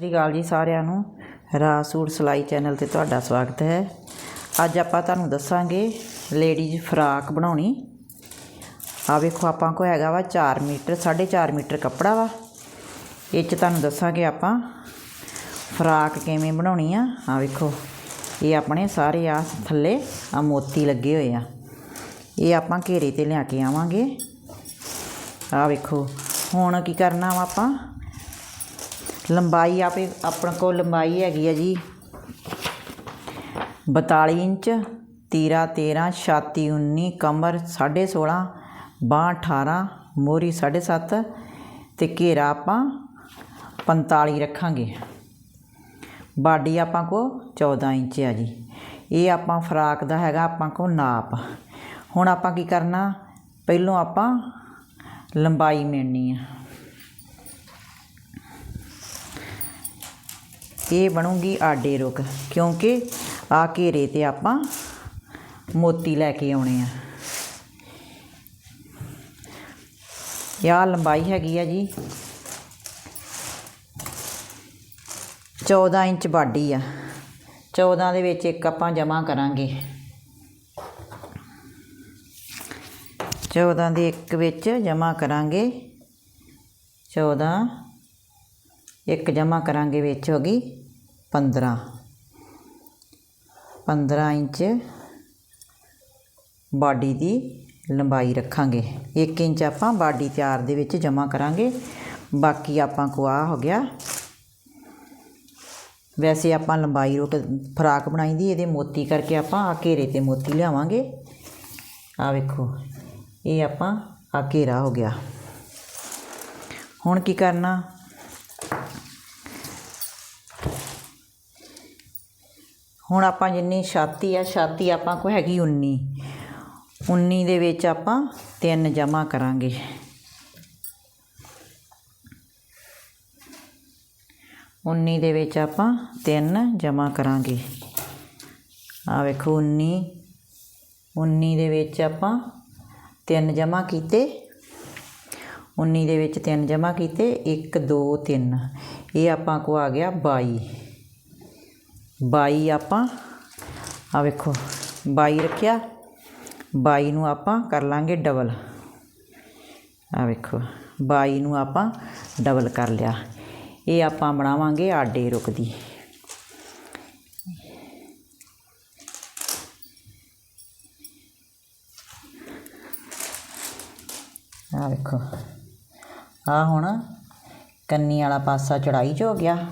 ਸ੍ਰੀ ਅਕਾਲ ਜੀ ਸਾਰਿਆਂ ਨੂੰ। ਰਾਜ ਸੂਟ ਸਿਲਾਈ ਚੈਨਲ ਤੇ ਤੁਹਾਡਾ ਸਵਾਗਤ ਹੈ। ਅੱਜ ਆਪਾਂ ਤੁਹਾਨੂੰ ਦੱਸਾਂਗੇ ਲੇਡੀਜ਼ ਫਰਾਕ ਬਣਾਉਣੀ। ਆ ਵੇਖੋ, ਆਪਾਂ ਕੋ ਹੈਗਾ ਵਾ 4 ਮੀਟਰ 4.5 ਮੀਟਰ ਕੱਪੜਾ ਵਾ। ਇਹ ਚ ਤੁਹਾਨੂੰ ਦੱਸਾਂਗੇ ਆਪਾਂ ਫਰਾਕ ਕਿਵੇਂ ਬਣਾਉਣੀ ਆ। ਆ ਵੇਖੋ, ਇਹ ਆਪਣੇ ਸਾਰੇ ਆ ਥੱਲੇ ਆ ਮੋਤੀ ਲੱਗੇ ਹੋਏ ਆ। ਇਹ ਆਪਾਂ ਘੇਰੇ ਤੇ ਲਿਆ ਕੇ ਆਵਾਂਗੇ। ਆ ਵੇਖੋ, ਹੁਣ ਕੀ ਕਰਨਾ ਵਾ ਆਪਾਂ? ਲੰਬਾਈ ਆਪੇ ਆਪਣੇ ਕੋਲ ਲੰਬਾਈ ਹੈਗੀ ਆ ਜੀ। 42 ਇੰਚ, ਤੀਰਾ 13 ਛਾਤੀ 19 ਕਮਰ 16.5 ਬਾਂਹ 18 ਮੋਰੀ 7.5 ਤੇ ਘੇਰਾ ਆਪਾਂ 45 ਰੱਖਾਂਗੇ। ਬਾਡੀ ਆਪਾਂ ਕੋ 14 ਇੰਚ ਆ ਜੀ। ਇਹ ਆਪਾਂ ਫਰਾਕ ਦਾ ਹੈਗਾ, ਆਪਾਂ ਕੋ ਨਾਪ। ਹੁਣ ਆਪਾਂ ਕੀ ਕਰਨਾ? ਪਹਿਲੋਂ ਆਪਾਂ ਲੰਬਾਈ ਮੇੜਨੀ ਆ। ਇਹ ਬਣੂਗੀ ਆਡੇ ਰੁਕ ਕਿਉਂਕਿ ਆ ਘੇਰੇ ਤੇ ਆਪਾਂ ਮੋਤੀ ਲੈ ਕੇ ਆਉਣੇ ਆ। ਯਾ ਲੰਬਾਈ ਹੈਗੀ ਆ ਜੀ। 14 ਇੰਚ ਬਾਡੀ ਆ। 14 ਦੇ ਵਿੱਚ ਇੱਕ ਆਪਾਂ ਜਮਾ ਕਰਾਂਗੇ। 14 ਦੇ ਇੱਕ ਵਿੱਚ ਜਮਾ ਕਰਾਂਗੇ। 14 ਇੱਕ ਜਮਾ ਕਰਾਂਗੇ ਵਿੱਚ ਹੋ ਗਈ। 15 15 ਇੰਚ ਬਾਡੀ ਦੀ ਲੰਬਾਈ ਰੱਖਾਂਗੇ। 1 ਇੰਚ ਆਪਾਂ ਬਾਡੀ ਤਿਆਰ ਦੇ ਵਿੱਚ ਜਮ੍ਹਾਂ ਕਰਾਂਗੇ। ਬਾਕੀ ਆਪਾਂ ਕੋ ਆ ਹੋ ਗਿਆ। ਵੈਸੇ ਆਪਾਂ ਲੰਬਾਈ ਰੋਟ ਫਰਾਕ ਬਣਾਈ ਦੀ, ਇਹਦੇ ਮੋਤੀ ਕਰਕੇ ਆਪਾਂ ਆ ਘੇਰੇ ਤੇ ਮੋਤੀ ਲਿਆਵਾਂਗੇ। ਆ ਵੇਖੋ, ਇਹ ਆਪਾਂ ਆ ਘੇਰਾ ਹੋ ਗਿਆ। ਹੁਣ ਕੀ ਕਰਨਾ? ਹੁਣ ਆਪਾਂ ਜਿੰਨੀ ਛਾਤੀ ਆ, ਛਾਤੀ ਆਪਾਂ ਕੋ ਹੈਗੀ 19 19 ਦੇ ਵਿੱਚ ਆਪਾਂ ਤਿੰਨ ਜਮਾ ਕਰਾਂਗੇ। ਉੱਨੀ ਦੇ ਵਿੱਚ ਆਪਾਂ ਤਿੰਨ ਜਮਾ ਕਰਾਂਗੇ। ਆ ਵੇਖੋ 19 19 ਦੇ ਵਿੱਚ ਆਪਾਂ ਤਿੰਨ ਜਮਾ ਕੀਤੇ। 19 ਦੇ ਵਿੱਚ ਤਿੰਨ ਜਮਾ ਕੀਤੇ। 1 2 3 ਇਹ ਆਪਾਂ ਕੋ ਆ ਗਿਆ 22 22 ਆਪਾਂ ਆ ਵੇਖੋ 22 ਰੱਖਿਆ 22 ਨੂੰ ਆਪਾਂ ਕਰ ਲਾਂਗੇ ਡਬਲ ਆ ਵੇਖੋ 22 ਨੂੰ ਆਪਾਂ ਡਬਲ ਕਰ ਲਿਆ। ਇਹ ਆਪਾਂ ਬਣਾਵਾਂਗੇ ਆਡੇ ਰੁਕਦੀ ਆ ਵੇਖੋ ਆ ਹੁਣ ਕੰਨੀ ਵਾਲਾ ਪਾਸਾ ਚੜਾਈ ਚ ਹੋ ਗਿਆ।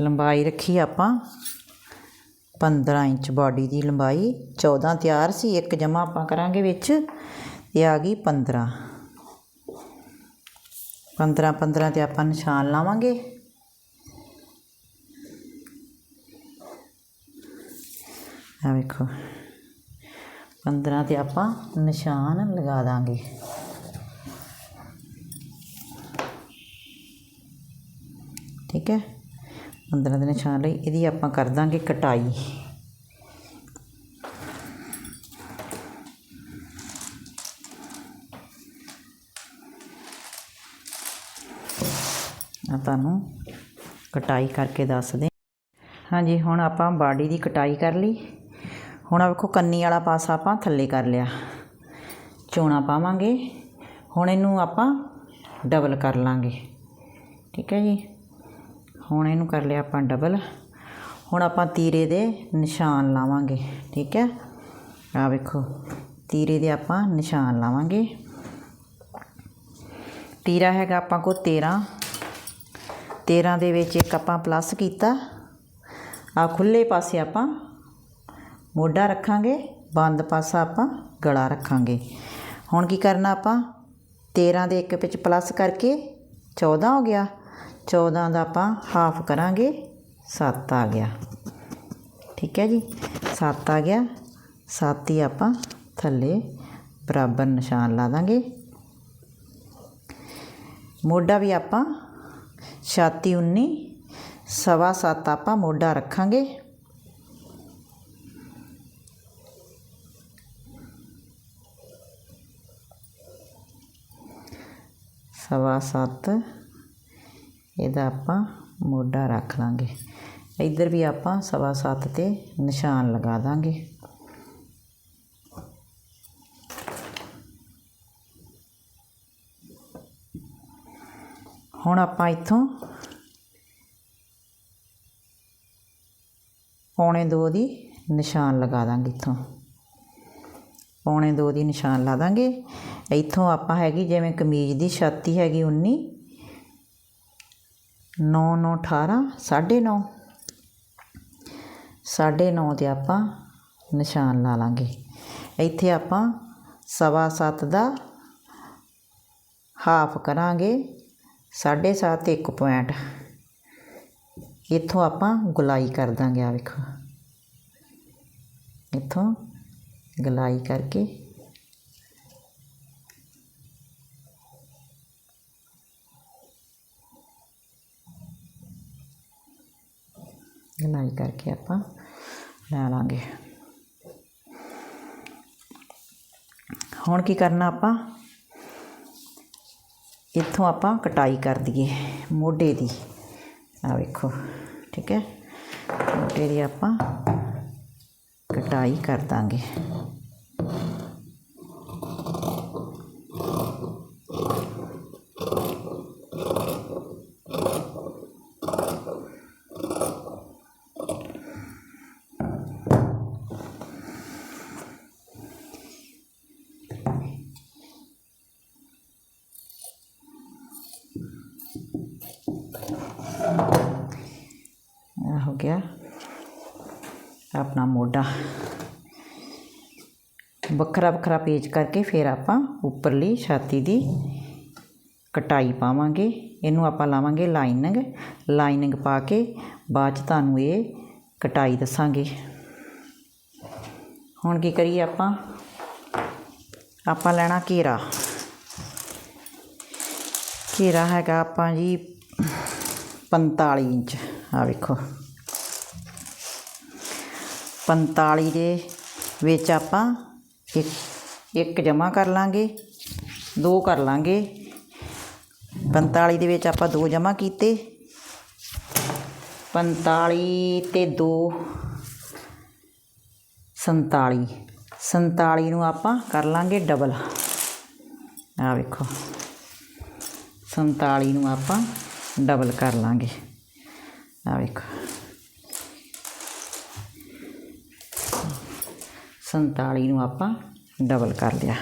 ਲੰਬਾਈ ਰੱਖੀ ਆਪਾਂ। 15 ਇੰਚ ਬਾਡੀ ਦੀ ਲੰਬਾਈ। 14 ਤਿਆਰ ਸੀ, ਇੱਕ ਜਮਾ ਆਪਾਂ ਕਰਾਂਗੇ ਵਿੱਚ। ਇਹ ਆ ਗਈ 15 15 15 ਤੇ ਆਪਾਂ ਨਿਸ਼ਾਨ ਲਾਵਾਂਗੇ। ਆ ਵੇਖੋ। 15 ਤੇ ਆਪਾਂ ਨਿਸ਼ਾਨ ਲਗਾ ਦਾਂਗੇ। ਠੀਕ ਹੈ। 15 ਦਿਨ ਛਾਣ ਲਈ, ਇਹਦੀ ਆਪਾਂ ਕਰ ਦਾਂਗੇ ਕਟਾਈ। ਆ ਤੁਹਾਨੂੰ ਕਟਾਈ ਕਰਕੇ ਦੱਸਦੇ ਹਾਂਜੀ, ਹੁਣ ਆਪਾਂ ਬਾਡੀ ਦੀ ਕਟਾਈ ਕਰ ਲਈ। ਹੁਣ ਆ ਵੇਖੋ, ਕੰਨੀ ਵਾਲਾ ਪਾਸਾ ਆਪਾਂ ਥੱਲੇ ਕਰ ਲਿਆ। ਚੋਣਾ ਪਾਵਾਂਗੇ। ਹੁਣ ਇਹਨੂੰ ਆਪਾਂ ਡਬਲ ਕਰ ਲਾਂਗੇ। ਠੀਕ ਹੈ ਜੀ? ਹੁਣ ਇਹਨੂੰ ਕਰ ਲਿਆ ਆਪਾਂ ਡਬਲ ਹੁਣ ਆਪਾਂ ਤੀਰੇ ਦੇ ਨਿਸ਼ਾਨ ਲਾਵਾਂਗੇ, ਠੀਕ ਹੈ? ਆ ਵੇਖੋ, ਤੀਰੇ ਦੇ ਆਪਾਂ ਨਿਸ਼ਾਨ ਲਾਵਾਂਗੇ। ਤੀਰਾ ਹੈਗਾ ਆਪਾਂ ਕੋ 13 13 ਦੇ ਵਿੱਚ ਇੱਕ ਆਪਾਂ ਪਲੱਸ ਕੀਤਾ। ਆ ਖੁੱਲੇ ਪਾਸੇ ਆਪਾਂ ਮੋਢਾ ਰੱਖਾਂਗੇ, ਬੰਦ ਪਾਸਾ ਆਪਾਂ ਗਲਾ ਰੱਖਾਂਗੇ। ਹੁਣ ਕੀ ਕਰਨਾ ਆਪਾਂ? 13 ਦੇ ਇੱਕ ਵਿੱਚ ਪਲੱਸ ਕਰਕੇ 14 ਹੋ ਗਿਆ। 14 ਦਾ ਆਪਾਂ ਹਾਫ ਕਰਾਂਗੇ 7 ਆ ਗਿਆ। ਠੀਕ ਹੈ ਜੀ? 7 ਆ ਗਿਆ। 7 ਹੀ ਆਪਾਂ ਥੱਲੇ ਬਰਾਬਰ ਨਿਸ਼ਾਨ ਲਾ ਦਾਂਗੇ। ਮੋਢਾ ਵੀ ਆਪਾਂ ਛਾਤੀ 19 ਸਵਾ ਸੱਤ ਆਪਾਂ ਮੋਢਾ ਰੱਖਾਂਗੇ। ਸਵਾ ਸੱਤ ਇਹਦਾ ਆਪਾਂ ਮੋਢਾ ਰੱਖ ਲਾਂਗੇ। ਇੱਧਰ ਵੀ ਆਪਾਂ ਸਵਾ ਸੱਤ ਤੇ ਨਿਸ਼ਾਨ ਲਗਾ ਦਾਂਗੇ। ਹੁਣ ਆਪਾਂ ਇੱਥੋਂ ਪੌਣੇ 2 ਦੀ ਨਿਸ਼ਾਨ ਲਗਾ ਦਾਂਗੇ ਇੱਥੋਂ। ਪੌਣੇ 2 ਦੀ ਨਿਸ਼ਾਨ ਲਾ ਦਾਂਗੇ। ਇੱਥੋਂ ਆਪਾਂ ਹੈਗੀ ਜਿਵੇਂ ਕਮੀਜ਼ ਦੀ ਛਾਤੀ ਹੈਗੀ 19 9 9 18 9.5 9.5 ਤੇ ਆਪਾਂ ਨਿਸ਼ਾਨ ਲਾ ਲਾਂਗੇ। ਇੱਥੇ ਆਪਾਂ ਸਵਾ ਸੱਤ ਦਾ ਹਾਫ ਕਰਾਂਗੇ, ਸਾਢੇ ਸੱਤ ਇੱਕ ਪੁਆਇੰਟ। ਇੱਥੋਂ ਆਪਾਂ ਗੁਲਾਈ ਕਰ ਦਾਂਗੇ ਆ ਵੇਖੋ। ਇੱਥੋਂ ਗੁਲਾਈ ਕਰਕੇ ਗੁਲਾਈ ਕਰਕੇ ਆਪਾਂ ਲੈ ਲਾਂਗੇ ਹੁਣ ਕੀ ਕਰਨਾ ਆਪਾਂ ਇੱਥੋਂ ਆਪਾਂ ਕਟਾਈ ਕਰ ਦਈਏ ਮੋਢੇ ਦੀ ਆ ਵੇਖੋ ਠੀਕ ਹੈ ਮੋਢੇ ਦੀ ਆਪਾਂ ਕਟਾਈ ਕਰ ਦਾਂਗੇ ਇਹ ਹੋ ਗਿਆ। ਆਪਣਾ ਮੋਢਾ ਵੱਖਰਾ ਵੱਖਰਾ ਪੇਚ ਕਰਕੇ ਫਿਰ ਆਪਾਂ ਉੱਪਰਲੀ ਛਾਤੀ ਦੀ ਕਟਾਈ ਪਾਵਾਂਗੇ। ਇਹਨੂੰ ਆਪਾਂ ਲਾਵਾਂਗੇ ਲਾਈਨਿੰਗ। ਲਾਈਨਿੰਗ ਪਾ ਕੇ ਬਾਅਦ ਚ ਤੁਹਾਨੂੰ ਇਹ ਕਟਾਈ ਦੱਸਾਂਗੇ। ਹੁਣ ਕੀ ਕਰੀਏ ਆਪਾਂ? ਆਪਾਂ ਲੈਣਾ ਘੇਰਾ। ਘੇਰਾ ਹੈਗਾ ਆਪਾਂ ਜੀ 45 ਇੰਚ। ਆ ਵੇਖੋ। 45 ਦੇ ਵਿੱਚ ਆਪਾਂ ਇੱਕ ਇੱਕ ਜਮਾ ਕਰ ਲਾਂਗੇ, ਦੋ ਕਰ ਲਾਂਗੇ। 45 ਦੇ ਵਿੱਚ ਆਪਾਂ ਦੋ ਜਮਾ ਕੀਤੇ। 45 ਤੇ 2 47 47 ਨੂੰ ਆਪਾਂ ਕਰ ਲਾਂਗੇ ਡਬਲ ਆ ਵੇਖੋ। 47 ਨੂੰ ਆਪਾਂ ਡਬਲ ਕਰ ਲਾਂਗੇ। ਆ ਵੇਖੋ। 47 ਨੂੰ ਆਪਾਂ ਡਬਲ ਕਰ ਲਿਆ।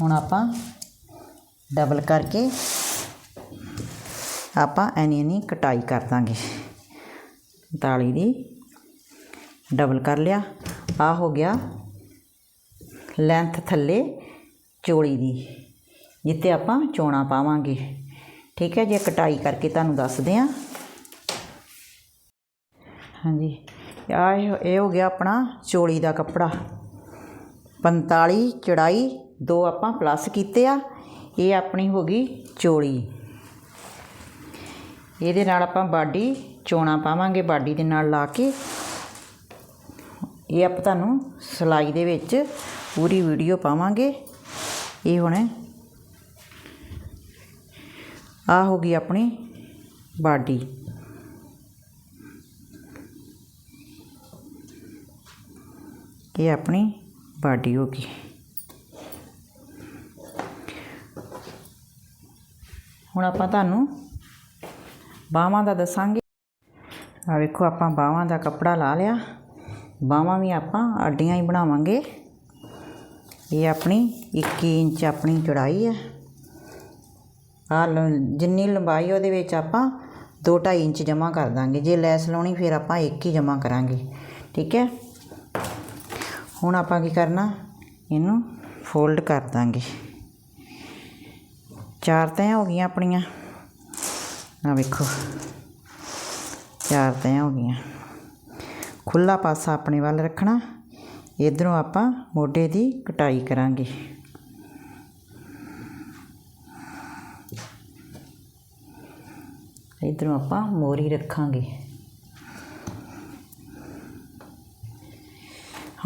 ਹੁਣ ਆਪਾਂ ਡਬਲ ਕਰਕੇ ਆਪਾਂ ਐਨੀ ਐਨੀ ਕਟਾਈ ਕਰ ਦਾਂਗੇ। 47 ਦੀ ਡਬਲ ਕਰ ਲਿਆ। ਆ ਹੋ ਗਿਆ ਲੈਂਥ ਥੱਲੇ ਚੋੜੀ ਦੀ ਜਿੱਤੇ ਆਪਾਂ ਚੋਣਾ ਪਾਵਾਂਗੇ। ਠੀਕ ਹੈ, ਜੇ ਕਟਾਈ ਕਰਕੇ ਤੁਹਾਨੂੰ ਦੱਸਦੇ ਆ ਹਾਂਜੀ। ਆ ਇਹ ਹੋ ਗਿਆ ਆਪਣਾ ਚੋਲੀ ਦਾ ਕੱਪੜਾ। 45 ਚੜਾਈ ਦੋ ਆਪਾਂ ਪਲੱਸ ਕੀਤੇ ਆ। ਇਹ ਆਪਣੀ ਹੋ ਗਈ ਚੋਲੀ। ਇਹਦੇ ਨਾਲ ਆਪਾਂ ਬਾਡੀ ਚੋਣਾ ਪਾਵਾਂਗੇ, ਬਾਡੀ ਦੇ ਨਾਲ ਲਾ ਕੇ। ਇਹ ਆਪਾਂ ਤੁਹਾਨੂੰ ਸਿਲਾਈ ਦੇ ਵਿੱਚ ਪੂਰੀ ਵੀਡੀਓ ਪਾਵਾਂਗੇ। ਇਹ ਹੁਣ ਆ ਹੋ ਗਈ ਆਪਣੀ ਬਾਡੀ। ਇਹ ਆਪਣੀ ਬਾਡੀ ਹੋ ਗਈ। ਹੁਣ ਆਪਾਂ ਤੁਹਾਨੂੰ ਬਾਹਾਂ ਦਾ ਦੱਸਾਂਗੇ। ਆ ਵੇਖੋ, ਆਪਾਂ ਬਾਹਾਂ ਦਾ ਕੱਪੜਾ ਲਾ ਲਿਆ। ਬਾਹਾਂ ਵੀ ਆਪਾਂ ਆਡੀਆਂ ਹੀ ਬਣਾਵਾਂਗੇ। ਇਹ ਆਪਣੀ 21 ਇੰਚ ਆਪਣੀ ਚੌੜਾਈ ਹੈ। ਆ ਜਿੰਨੀ ਲੰਬਾਈ ਉਹਦੇ ਵਿੱਚ ਆਪਾਂ 2.5 ਇੰਚ ਜਮਾ ਕਰ ਦਾਂਗੇ। ਜੇ ਲੈਸ ਲਾਉਣੀ, ਫਿਰ ਆਪਾਂ 1 ਹੀ ਜਮਾ ਕਰਾਂਗੇ। ਠੀਕ ਹੈ? ਹੁਣ ਆਪਾਂ ਕੀ ਕਰਨਾ? ਇਹਨੂੰ ਫੋਲਡ ਕਰ ਦਾਂਗੇ। ਚਾਰ ਤੈਆਂ ਹੋ ਗਈਆਂ ਆਪਣੀਆਂ। ਆ ਵੇਖੋ। ਚਾਰ ਤੈਆਂ ਹੋ ਗਈਆਂ। ਖੁੱਲਾ ਪਾਸਾ ਆਪਣੇ ਵੱਲ ਰੱਖਣਾ। ਇਧਰੋਂ ਆਪਾਂ ਮੋਢੇ ਦੀ ਕਟਾਈ ਕਰਾਂਗੇ। ਇਧਰੋਂ ਆਪਾਂ ਮੋਰੀ ਰੱਖਾਂਗੇ।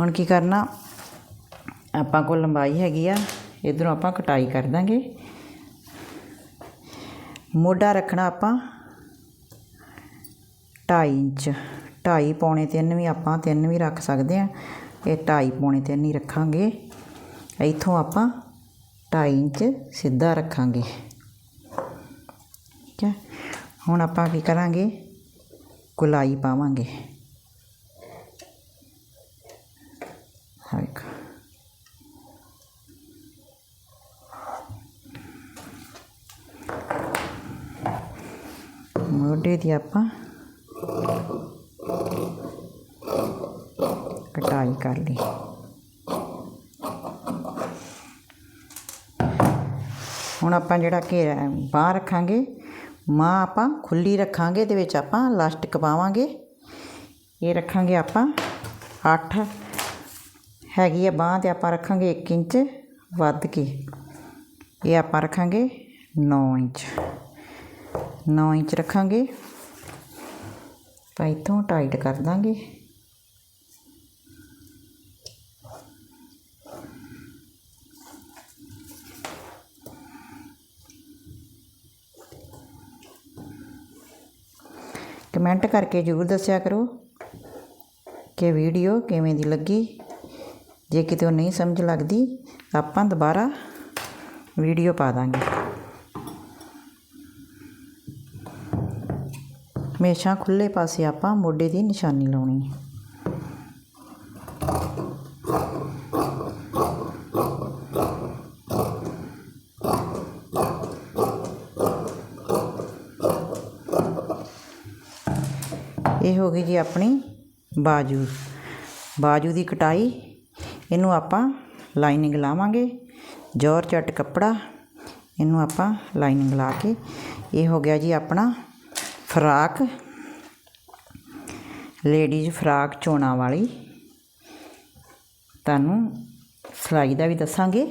ਹੁਣ ਕੀ ਕਰਨਾ? ਆਪਾਂ ਕੋਲ ਲੰਬਾਈ ਹੈਗੀ ਆ, ਇਧਰੋਂ ਆਪਾਂ ਕਟਾਈ ਕਰ ਦਾਂਗੇ। ਮੋਢਾ ਰੱਖਣਾ ਆਪਾਂ 2.5 ਇੰਚ। 2.5 ਪੌਣੇ 3 ਵੀ ਆਪਾਂ 3 ਵੀ ਰੱਖ ਸਕਦੇ ਆ। ਇਹ 2.5 ਪੌਣੇ 3 ਹੀ ਰੱਖਾਂਗੇ। ਇੱਥੋਂ ਆਪਾਂ 2.5 ਇੰਚ ਸਿੱਧਾ ਰੱਖਾਂਗੇ। ਠੀਕ ਹੈ? ਹੁਣ ਆਪਾਂ ਕੀ ਕਰਾਂਗੇ? ਗੁਲਾਈ ਪਾਵਾਂਗੇ ਆਹ ਵੇਖੋ ਮੋਢੇ ਆਪਾਂ ਕਟਾਈ ਕਰ ਲਈ। ਹੁਣ ਆਪਾਂ ਜਿਹੜਾ ਘੇਰਾ ਬਾਹ ਰੱਖਾਂਗੇ ਮਾਂ ਆਪਾਂ ਖੁੱਲੀ ਰੱਖਾਂਗੇ, ਇਹਦੇ ਵਿੱਚ ਆਪਾਂ ਲਾਸਟਿਕ ਪਾਵਾਂਗੇ। ਇਹ ਰੱਖਾਂਗੇ ਆਪਾਂ 8 ਹੈਗੀ ਆ ਬਾਹ ਤੇ ਆਪਾਂ ਰੱਖਾਂਗੇ 1 ਇੰਚ ਵੱਧ ਕੇ। ਇਹ ਆਪਾਂ ਰੱਖਾਂਗੇ 9 ਇੰਚ। 9 ਇੰਚ ਰੱਖਾਂਗੇ। ਤਾਂ ਇੱਥੋਂ ਟਾਈਟ ਕਰ ਦਾਂਗੇ। ਕਮੈਂਟ ਕਰਕੇ ਜ਼ਰੂਰ ਦੱਸਿਆ ਕਰੋ ਕਿ ਵੀਡੀਓ ਕਿਵੇਂ ਦੀ ਲੱਗੀ। ਜੇ ਕਿਤੇ ਉਹ ਨਹੀਂ ਸਮਝ ਲੱਗਦੀ, ਆਪਾਂ ਦੁਬਾਰਾ ਵੀਡੀਓ ਪਾ ਦਾਂਗੇ। ਹਮੇਸ਼ਾ ਖੁੱਲ੍ਹੇ ਪਾਸੇ ਆਪਾਂ ਮੋਢੇ ਦੀ ਨਿਸ਼ਾਨੀ ਲਾਉਣੀ ਹੈ। ਇਹ ਹੋ ਗਈ ਜੀ ਆਪਣੀ ਬਾਜੂ। ਬਾਜੂ ਦੀ ਕਟਾਈ, ਇਹਨੂੰ ਆਪਾਂ ਲਾਈਨਿੰਗ ਲਾਵਾਂਗੇ। ਜ਼ੋਰ ਚੱਟ ਕੱਪੜਾ, ਇਹਨੂੰ ਆਪਾਂ ਲਾਈਨਿੰਗ ਲਾ ਕੇ। ਇਹ ਹੋ ਗਿਆ ਜੀ ਆਪਣਾ ਫਰਾਕ ਲੇਡੀਜ਼ ਫਰਾਕ ਚੋਣਾਂ ਵਾਲੀ। ਤੁਹਾਨੂੰ ਸਿਲਾਈ ਦਾ ਵੀ ਦੱਸਾਂਗੇ।